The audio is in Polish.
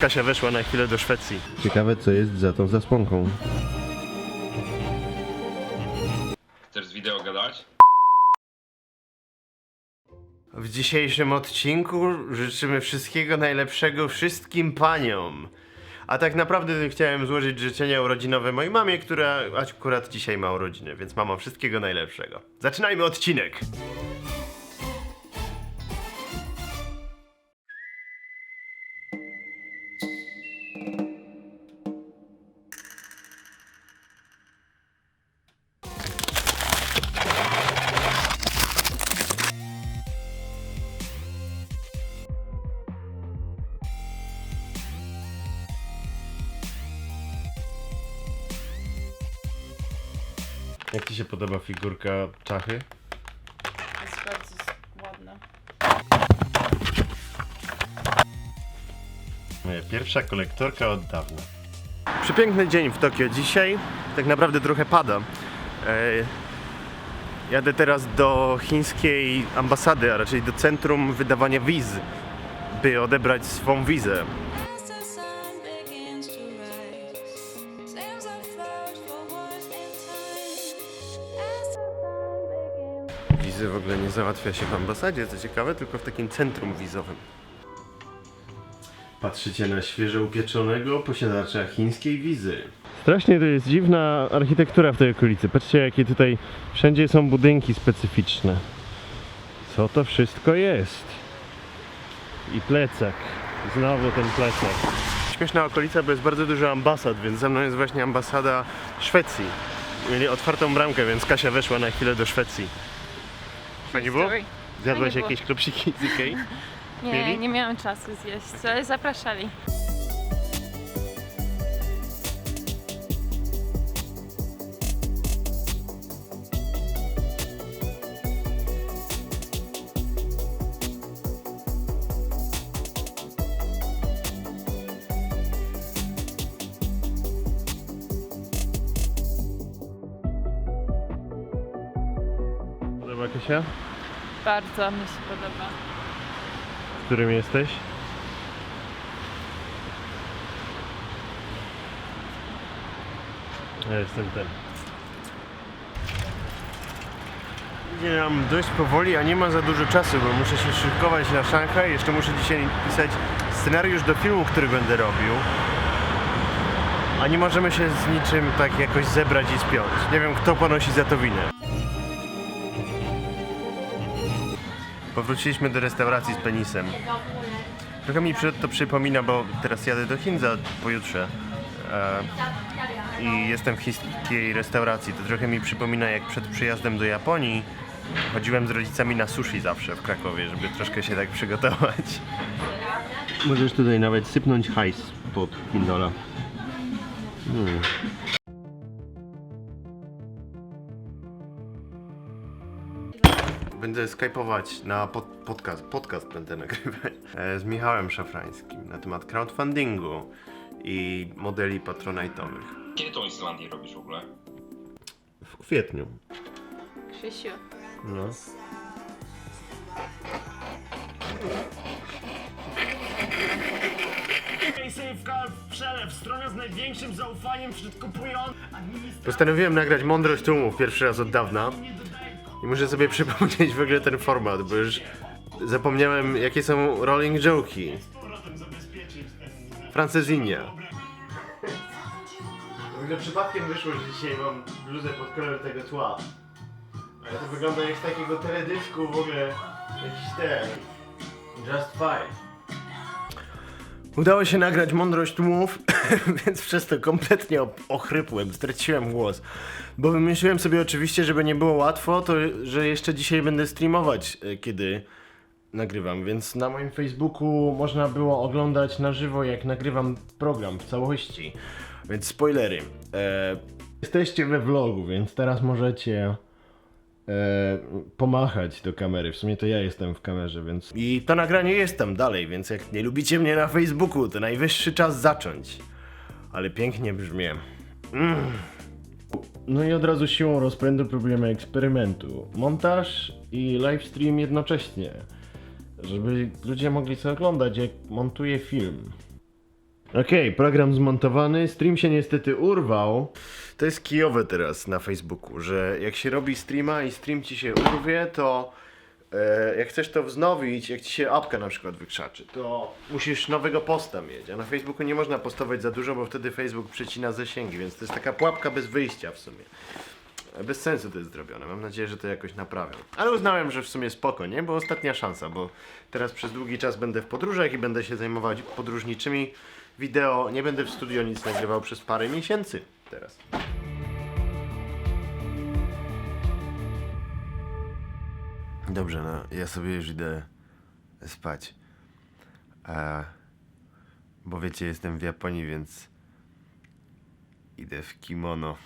Kasia weszła na chwilę do Szwecji. Ciekawe co jest za tą zasłonką. Chcesz z wideo gadać? W dzisiejszym odcinku życzymy wszystkiego najlepszego wszystkim paniom. A tak naprawdę chciałem złożyć życzenia urodzinowe mojej mamie, która akurat dzisiaj ma urodziny, więc mamo wszystkiego najlepszego. Zaczynajmy odcinek! Jak ci się podoba figurka czachy? Jest bardzo ładna. Moja pierwsza kolektorka od dawna. Przepiękny dzień w Tokio dzisiaj. Tak naprawdę trochę pada. E, jadę teraz do chińskiej ambasady, a raczej do centrum wydawania wiz, by odebrać swą wizę. Wizy w ogóle nie załatwia się w ambasadzie, co ciekawe, tylko w takim centrum wizowym. Patrzycie na świeżo upieczonego posiadacza chińskiej wizy. Strasznie to jest dziwna architektura w tej okolicy. Patrzcie, jakie tutaj wszędzie są budynki specyficzne. Co to wszystko jest? I plecak. Znowu ten plecak. Śmieszna okolica, bo jest bardzo dużo ambasad, więc za mną jest właśnie ambasada Szwecji. Mieli otwartą bramkę, więc Kasia weszła na chwilę do Szwecji. Fajnie było? Story. Zjadłaś Fajnie było. jakieś klopsiki z Ikei? Nie, Mieli? nie miałam czasu zjeść, ale zapraszali. Podoba Kasia? Bardzo mi się podoba. W którym jesteś? Ja jestem ten. Nie mam dość powoli, a nie ma za dużo czasu, bo muszę się szykować na Szanghaj. Jeszcze muszę dzisiaj pisać scenariusz do filmu, który będę robił. A nie możemy się z niczym tak jakoś zebrać i spiąć. Nie wiem, kto ponosi za to winę. Powróciliśmy do restauracji z penisem. Trochę mi to przypomina, bo teraz jadę do Chin za pojutrze. E, I jestem w chińskiej restauracji. To trochę mi przypomina, jak przed przyjazdem do Japonii chodziłem z rodzicami na sushi zawsze w Krakowie, żeby troszkę się tak przygotować. Możesz tutaj nawet sypnąć hajs pod pindola. Hmm. Będę skypować na pod, podcast, podcast będę nagrywać e, z Michałem Szafrańskim na temat crowdfundingu i modeli patronite'owych. Kiedy tą Islandię robisz w ogóle? W kwietniu. Krzysiu. No. przelew, strona z największym zaufaniem wśród kupujących. Postanowiłem nagrać Mądrość Tłumów pierwszy raz od dawna i muszę sobie przypomnieć w ogóle ten format, bo już zapomniałem jakie są rolling joke'i. Francezinia. W ogóle przypadkiem wyszło, że dzisiaj mam bluzę pod kolor tego tła. Ale to wygląda jak z takiego teledysku w ogóle jakiś ten. Just Five. Udało się nagrać mądrość tłumów, więc przez to kompletnie ochrypłem, straciłem głos. Bo wymyśliłem sobie oczywiście, żeby nie było łatwo, to że jeszcze dzisiaj będę streamować, e, kiedy nagrywam, więc na moim Facebooku można było oglądać na żywo, jak nagrywam program w całości. Więc spoilery. E, jesteście we vlogu, więc teraz możecie e, pomachać do kamery. W sumie to ja jestem w kamerze, więc. I to nagranie jest tam dalej, więc jak nie lubicie mnie na Facebooku, to najwyższy czas zacząć. Ale pięknie brzmię. Mm. No i od razu siłą rozpędu próbujemy eksperymentu. Montaż i livestream jednocześnie. Żeby ludzie mogli sobie oglądać, jak montuję film. Okej, program zmontowany. Stream się niestety urwał. To jest kijowe teraz na Facebooku, że jak się robi streama i stream ci się urwie, to e, jak chcesz to wznowić, jak ci się apka na przykład wykrzaczy, to musisz nowego posta mieć. A na Facebooku nie można postować za dużo, bo wtedy Facebook przecina zasięgi, więc to jest taka pułapka bez wyjścia w sumie. Bez sensu to jest zrobione. Mam nadzieję, że to jakoś naprawią. Ale uznałem, że w sumie spoko, nie? Bo ostatnia szansa, bo teraz przez długi czas będę w podróżach i będę się zajmował podróżniczymi wideo. Nie będę w studio nic nagrywał przez parę miesięcy teraz. Dobrze, no ja sobie już idę spać. A, bo wiecie, jestem w Japonii, więc idę w kimono.